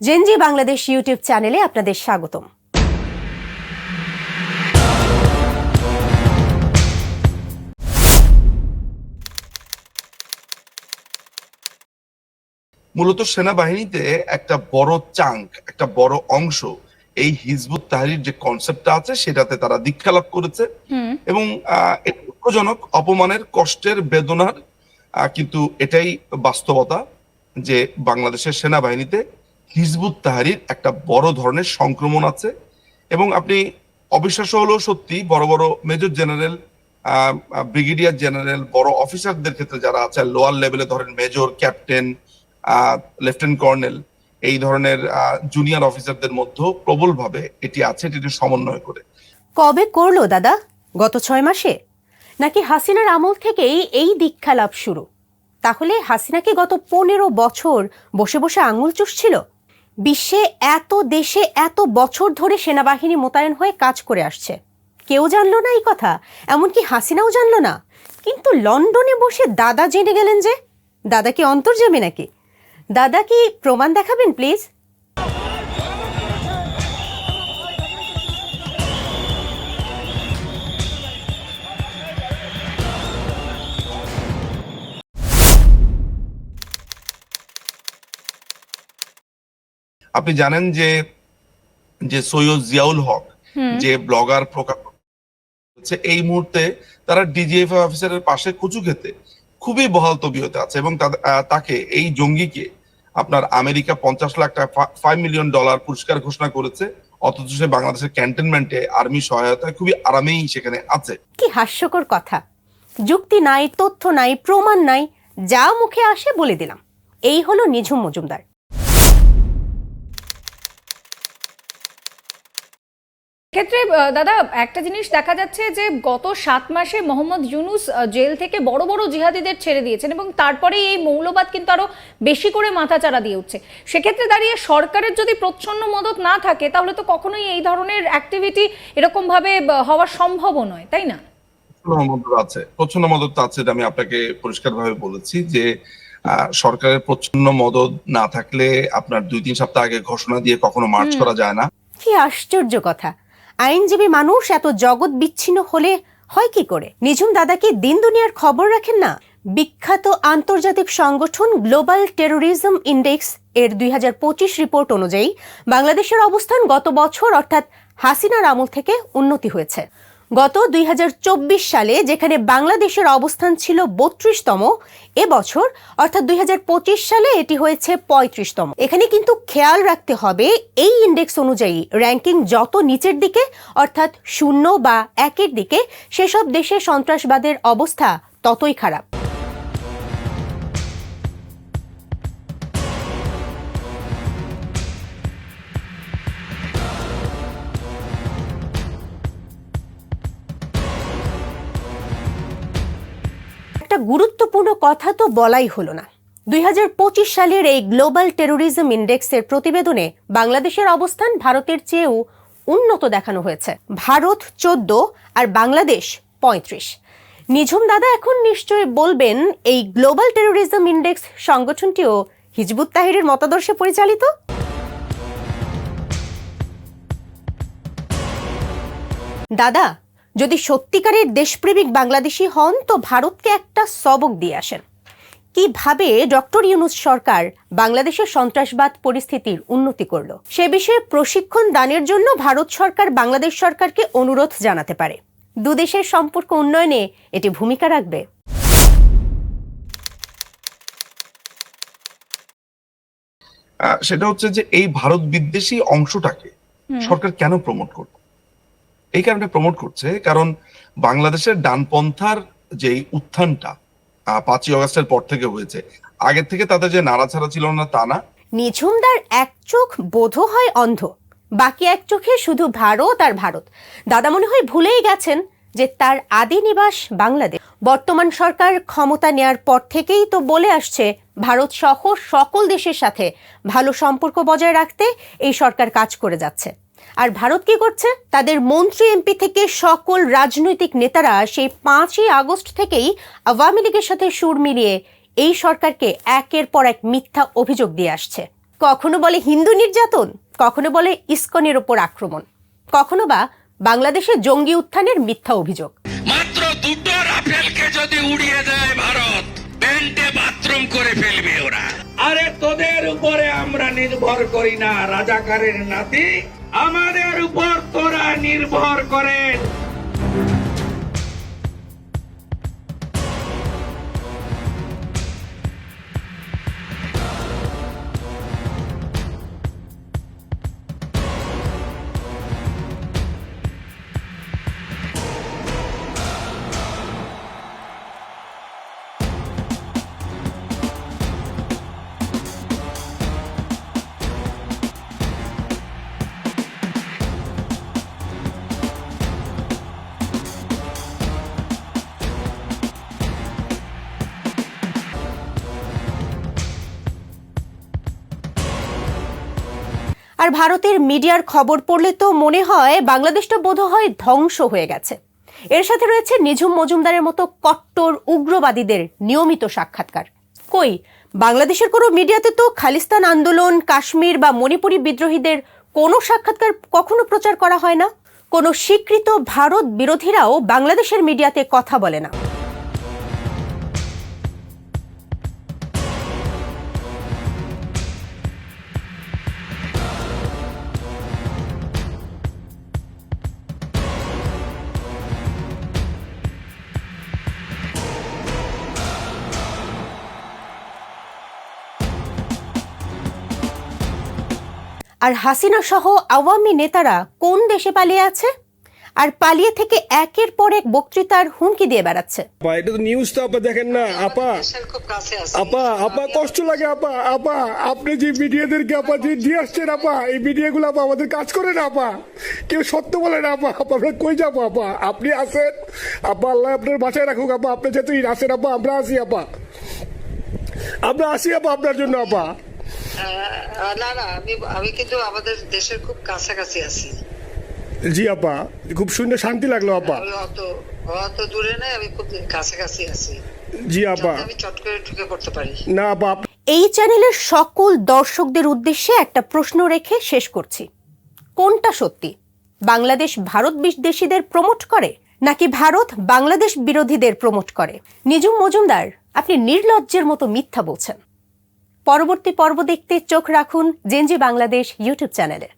Gen Z Bangladesh YouTube চ্যানেলে আপনাদের স্বাগতম। মূলত সেনাবাহিনীতে একটা বড় চাঙ্ক একটা বড় অংশ এই হিজবুত তাহরির যে কনসেপ্টটা আছে সেটাতে তারা দীক্ষা লাভ করেছে। এবং দুঃখজনক অপমানের কষ্টের বেদনার আহ, কিন্তু এটাই বাস্তবতা যে বাংলাদেশের সেনাবাহিনীতে হিজবুত তাহারির একটা বড় ধরনের সংক্রমণ আছে এবং আপনি অবিশ্বাস্য হলেও সত্যি বড় বড় মেজর জেনারেল ব্রিগেডিয়ার জেনারেল, বড় অফিসারদের ক্ষেত্রে যারা আছে লোয়ার লেভেলে ধরেন মেজর, ক্যাপ্টেন লেফটেন্যান্ট কর্নেল, এই ধরনের জুনিয়র অফিসারদের মধ্যেও প্রবলভাবে এটি আছে, এটি সমন্বয় করে। কবে করল দাদা? গত ছয় মাসে? নাকি হাসিনার আমল থেকেই এই দীক্ষা লাভ শুরু? তাহলে হাসিনাকে গত পনেরো বছর বসে বসে আঙুল চুষছিল? বিশ্বে এত দেশে এত বছর ধরে সেনাবাহিনী মোতায়েন হয়ে কাজ করে আসছে। কেউ জানলো না এই কথা? এমনকি হাসিনাও জানলো না? কিন্তু লন্ডনে বসে দাদা জেনে গেলেন যে, দাদা কি অন্তর্জামে নাকি? দাদা কি প্রমাণ দেখাবেন, প্লিজ? আপনি জানেন যে যে সৈয়দ জিয়াউল হক যে ব্লগার প্রকাশ হচ্ছে এই মুহূর্তে তারা ডিজিএফ অফিসারের পাশে কচু খেতে খুবই বহাল তবিয়তে আছে এবং তাকে এই জঙ্গিকে আপনার আমেরিকা পঞ্চাশ লাখ টাকা ফাইভ মিলিয়ন ডলার পুরস্কার ঘোষণা করেছে অথচ সে বাংলাদেশের ক্যান্টনমেন্টে আর্মি সহায়তায় খুবই আরামেই সেখানে আছে। কি হাস্যকর কথা। যুক্তি নাই তথ্য নাই প্রমাণ নাই যা মুখে আসে বলে দিলাম। এই হলো নিঝুম মজুমদার। ক্ষেত্রে দাদা একটা জিনিস দেখা যাচ্ছে যে গত সাত মাসে মোহাম্মদ ইউনুস জেল থেকে বড় বড় জিহাদিদের ছেড়ে দিয়েছেন এবং তারপরে এই মৌলবাদ কিন্তু আরও বেশি করে মাথাচাড়া দিয়ে উঠছে। সেক্ষেত্রে দাঁড়িয়ে সরকারের যদি প্রচ্ছন্ন মদত না থাকে তাহলে তো কখনোই এই ধরনের অ্যাক্টিভিটি এরকম ভাবে হওয়া সম্ভবও নয় তাই না? আছে। প্রচ্ছন্ন মদত আছে এটা আমি আপনাকে পরিষ্কার ভাবে বলেছি যে আহ, সরকারের প্রচ্ছন্ন মদত না থাকলে আপনার দুই তিন সপ্তাহ আগে ঘোষণা দিয়ে কখনো মার্চ করা যায় না। কি আশ্চর্য কথা। আইনজীবী মানুষ এত জগৎ বিচ্ছিন্ন হলে হয় কি করে? নিঝুম দাদা কি দিন দুনিয়ার খবর রাখেন না? বিখ্যাত আন্তর্জাতিক সংগঠন গ্লোবাল টেরোরিজম ইন্ডেক্স এর দুই হাজার পঁচিশ রিপোর্ট অনুযায়ী বাংলাদেশের অবস্থান গত বছর অর্থাৎ হাসিনার আমল থেকে উন্নতি হয়েছে। গত দুই হাজার চব্বিশ সালে যেখানে বাংলাদেশের অবস্থান ছিল বত্রিশতম, এবছর অর্থাৎ দুই হাজার পঁচিশ সালে এটি হয়েছে পঁয়ত্রিশতম। এখানে কিন্তু খেয়াল রাখতে হবে এই ইন্ডেক্স অনুযায়ী র্যাঙ্কিং যত নিচের দিকে, অর্থাৎ শূন্য বা একের দিকে, সেসব দেশে সন্ত্রাসবাদের অবস্থা ততই খারাপ। গুরুত্বপূর্ণ কথা তো বলাই হলো না। দু হাজার পঁচিশ সালের এই গ্লোবাল টেরোরিজম ইন্ডেক্সের প্রতিবেদনে বাংলাদেশের অবস্থান ভারতের চেয়েও উন্নত দেখানো হয়েছে। ভারত চোদ্দ আর বাংলাদেশ পঁয়ত্রিশ। নিঝুম দাদা এখন নিশ্চয়ই বলবেন এই গ্লোবাল টেরোরিজম ইন্ডেক্স সংগঠনটিও হিজবুত তাহিরের মতাদর্শে পরিচালিত? দাদা যদি সত্যিকারের দেশপ্রেমিক বাংলাদেশি হন তো ভারতকে একটা সবক দিয়ে আসেন। কীভাবে ডক্টর ইউনুস সরকার বাংলাদেশের সন্ত্রাসবাদ পরিস্থিতির উন্নতি করল? সে বিষয়ে প্রশিক্ষণ দানের জন্য ভারত সরকার বাংলাদেশ সরকারকে অনুরোধ জানাতে পারে। দুদেশের সম্পর্ক উন্নয়নে এটি ভূমিকা রাখবে। আহ, সেটা হচ্ছে যে এই ভারত বিদ্বেষী অংশটাকে সরকার কেন প্রমোট করবে এই কারণে প্রমোট করছে, কারণ বাংলাদেশের ডানপন্থার যে উত্থানটা পাঁচই অগস্টের পর থেকে হয়েছে, আগের থেকে তাদের যে নাড়াছাড়া ছিল না তা না। নিঝুমদার এক চোখ বোধ হয় অন্ধ, বাকি এক চোখে শুধু ভারত আর ভারত। দাদা মনে হয় ভুলেই গেছেন যে তার আদি নিবাস বাংলাদেশ। বর্তমান সরকার ক্ষমতা নেয়ার পর থেকেই তো বলে আসছে ভারত সহ সকল দেশের সাথে ভালো সম্পর্ক বজায় রাখতে এই সরকার কাজ করে যাচ্ছে। আর ভারত কি করছে? তাদের মন্ত্রী এমপি থেকে সকল রাজনৈতিক নেতারা সেই পাঁচই আগস্ট থেকেই আওয়ামী লীগের সাথে সুর মিলিয়ে এই সরকারকে একের পর এক মিথ্যা অভিযোগ দিয়ে আসছে। কখনো বলে হিন্দু নির্যাতন, কখনো বলে ইস্কনের ওপর আক্রমণ, কখনো বা বাংলাদেশে জঙ্গি উত্থানের মিথ্যা অভিযোগ। মাত্র দুটো রাফেলকে যদি উড়িয়ে দেয় নির্ভর করি না রাজাকারের নাতি আমাদের উপর তোরা নির্ভর করে আর ভারতের মিডিয়ার খবর পড়লে তো মনে হয় বাংলাদেশটা বোধহয় ধ্বংস হয়ে গেছে। এর সাথে রয়েছে নিঝুম মজুমদারের মতো কট্টর উগ্রবাদীদের নিয়মিত সাক্ষাৎকার। কই, বাংলাদেশের কোনো মিডিয়াতে তো খালিস্তান আন্দোলন, কাশ্মীর বা মণিপুরী বিদ্রোহীদের কোনো সাক্ষাৎকার কখনো প্রচার করা হয় না। কোনো স্বীকৃত ভারত বিরোধীরাও বাংলাদেশের মিডিয়াতে কথা বলে না। আর হাসিনা সহ আওয়ামী নেতারা কোন দেশে পালিয়ে আছে? আর পালিয়ে থেকে একের পর এক বক্তৃতার হুমকি দিয়ে বেড়াচ্ছে। এটা তো নিউজ তো আপা দেখেন না। আপা আপা আপা, কষ্ট লাগে আপা আপা, আপনি যে মিডিয়াদেরকে আপা যে দিয়ে আসছেন আপা, এই মিডিয়াগুলো আপা আমাদের কাজ করে না আপা। কেউ সত্য বলে না আপা। আপা কই যাব আপা? আপনি আসেন আপা, আল্লাহ আপনার বাসায় রাখুক আপা। আপনি যেহেতু আসেন আপা, আমরা আসি আপা। আমরা আসি আপা আপনার জন্য আপা। না না আমি আমি কিন্তু আমাদের দেশের খুব কাছাকাছি আছি। জি আপা খুব শুনে শান্তি লাগল আপা। অত অত দূরে নাই আমি খুব কাছাকাছি আছি। জি আপা। আমি চট করে ঢুকে পড়তে পারি। না আপা এই চ্যানেলের সকল দর্শকদের উদ্দেশ্যে একটা প্রশ্ন রেখে শেষ করছি। কোনটা সত্যি? বাংলাদেশ ভারত বিদেশিদের প্রমোট করে নাকি ভারত বাংলাদেশ বিরোধীদের প্রমোট করে? নিজুম মজুমদার আপনি নির্লজ্জের মতো মিথ্যা বলছেন। পরবর্তী পর্ব দেখতে চোখ রাখুন জেনজি বাংলাদেশ ইউটিউব চ্যানেলে।